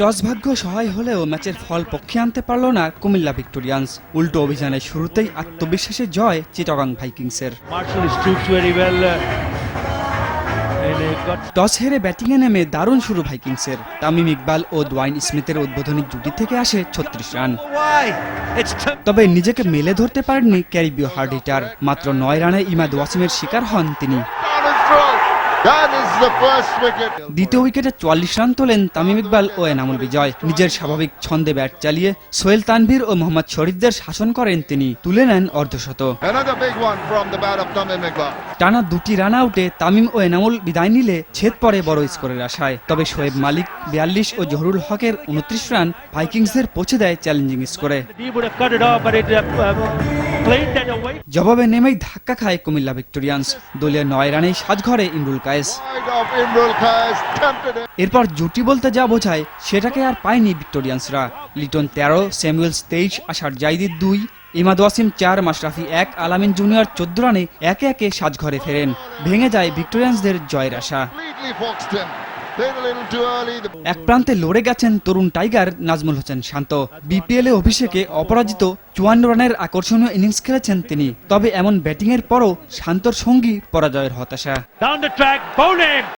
Toss ভাগ্য সহায় হলেও ম্যাচের ফল পক্ষে আনতে পারল না কুমিল্লা ভিক্টোরিয়ান্স। উল্টো অভিযানের শুরুতেই আত্মবিশ্বাসে জয় চিটাগাং ভাইকিংসের। Well. Uh, টস হেরে ব্যাটিংয়ে নেমে দারুণ শুরু ভাইকিংসের। তামিম ইকবাল ও দোয়াইন স্মিথের উদ্বোধনী জুটি থেকে আসে ছত্রিশ রান. তবে নিজেকে মেলে ধরতে পারেননি ক্যারিবীয় হার্ড হিটার। মাত্র নয় রানে ইমাদ ওয়াসিমের শিকার হন তিনি। Down and through. That is the first wicket. দ্বিতীয় উইকেটে চুয়াল্লিশ রান তোলেন তামিম ইকবাল ও এনামুল বিজয় নিজের স্বাভাবিক ছন্দে ব্যাট চালিয়ে সোহেল তানভীর ও মোহাম্মদ শরীফদের শাসন করেন তিনি তুলে নেন অর্ধশত Another big one from the bat of Tamim Iqbal. টানা দুটি রান আউটে তামিম ও এনামুল বিদায় নিলে ছেদ পড়ে বড় স্কোরের আশায় তবে শোয়েব মালিক বিয়াল্লিশ ও জহুরুল হকের উনত্রিশ রান ভাইকিংসদের পৌঁছে দেয় চ্যালেঞ্জিং স্কোরে জবাবে নেমেই ধাক্কা খায় কুমিল্লা ভিক্টোরিয়ান্স। দলীয় নয় রানেই সাজঘরে ইমরুল কায়েস. এরপর জুটি বলতে যা বোঝায় সেটাকে আর পায়নি ভিক্টোরিয়ান্সরা। লিটন তেরো স্যামুয়েলস তেইশ আষাঢ় জাইদির দুই ইমাদ ওয়াসিম চার মাশরাফি এক আলামিন জুনিয়র চোদ্দ রানে একে একে সাজঘরে ফেরেন। ভেঙে যায় ভিক্টোরিয়ান্সদের জয়ের আশা। এক প্রান্তে লড়ে গেছেন তরুণ টাইগার নাজমুল হোসেন শান্ত। বিপিএল এ অভিষেকে অপরাজিত চুয়ান্ন রানের আকর্ষণীয় ইনিংস খেলেছেন তিনি। তবে এমন ব্যাটিং এর পরও শান্তর সঙ্গী পরাজয়ের হতাশা।